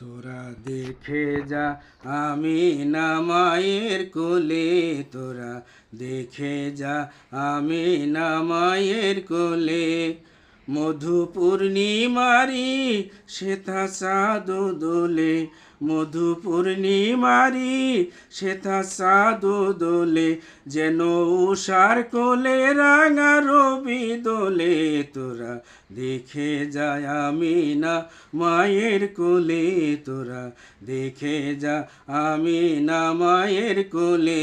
তোরা দেখে যা, আমি না মায়ের কোলে। তোরা দেখে যা, আমি না মায়ের কোলে। মধু পূর্ণিমারি শ্বেতা চাঁদ দোলে। মধু পূর্ণিমারি শ্বেতা সাধু দোলে, যেন উষার কোলে রাঙা রবি দোলে। তোরা দেখে যায় আমি না মায়ের কোলে, তোরা দেখে যা আমি না মায়ের কোলে।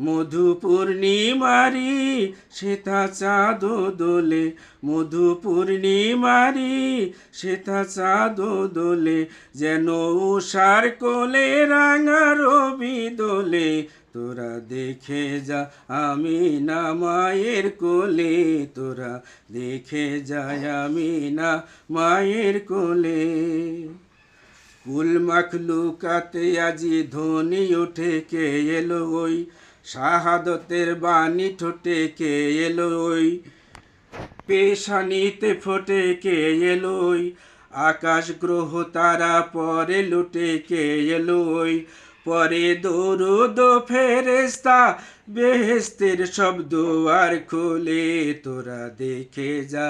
মধু পূর্ণিমারি শ্বেতা চাঁদ দোলে। মধু পূর্ণিমারি শ্বেতা চাঁদ দোলে। যেন উষার কোলে রাঙা রবি দোলে। তোরা দেখে যা, আমি না মায়ের কোলে। তোরা দেখে যায় আমি না মায়ের কোলে। কুল মাখলুকাতে আজি ধ্বনি ওঠে কে এলো ওই শাহাদতের বাণী ঠোঁটে কে এলো ওই পেশানিতে ফোটে কে এলোই? আকাশ গ্রহ তারা পরে লুটে কে এলো ওই পরে দৌড় ফেরেস্তা বেহেস্তের শব্দ আর খোলে তোরা দেখে যা।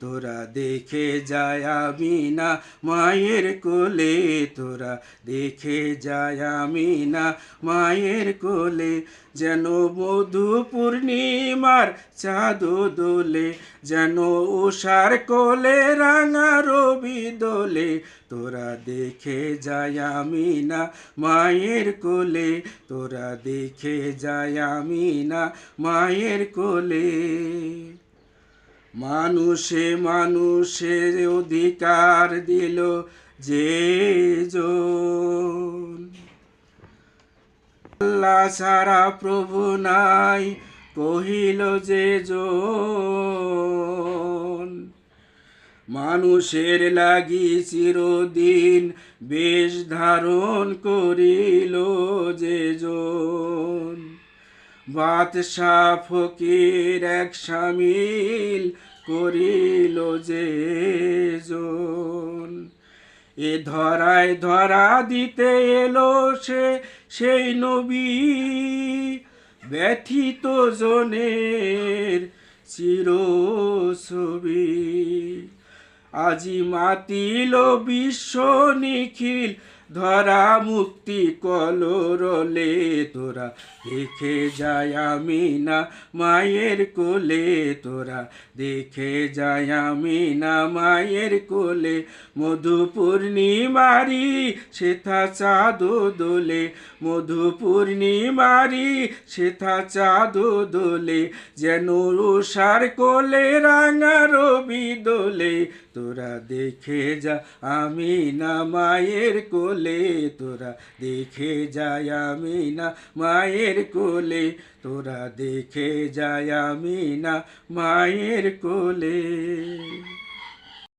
তোরা দেখে যায় আমি না মায়ের কোলে, তোরা দেখে যায় আমি না মায়ের কোলে, যেন মধু পূর্ণিমার চাঁদ দোলে, যেন উষার কোলে রাঙা রবি দোলে, তোরা দেখে যায় আমি না মায়ের কোলে, তোরা দেখে যায় আমি না মায়ের কোলে। মানুষে মানুষে অধিকার দিল যে আল্লাহ ছাড়া প্রভু নাই, কহিল যে মানুষের লাগি চিরদিন বেশ ধারণ করিল যে জন। বাদশাহ ফকির এক সামিল করিল যে জন এ ধরায় ধরা দিতে এলো সে, সেই নবী ব্যথিত জনের চির ছবি আজি মাতিল বিশ্ব নিখিল, ধরা মুক্তি কলরলে তোরা দেখে যায় আমি না, মায়ের কোলে তোরা দেখে যায় আমি না, মায়ের কোলে মধু পূর্ণিমারি সেথা চাঁদ দোলে মধু পূর্ণিমারি সেথা চাঁদ দোলে, যেন রোষার কোলে রাঙা রবি দোলে, তোরা দেখে যা আমি না, মায়ের কোলে তোরা দেখে যায় আমি না মায়ের কোলে। তোরা দেখে যায় আমি না মায়ের কোলে।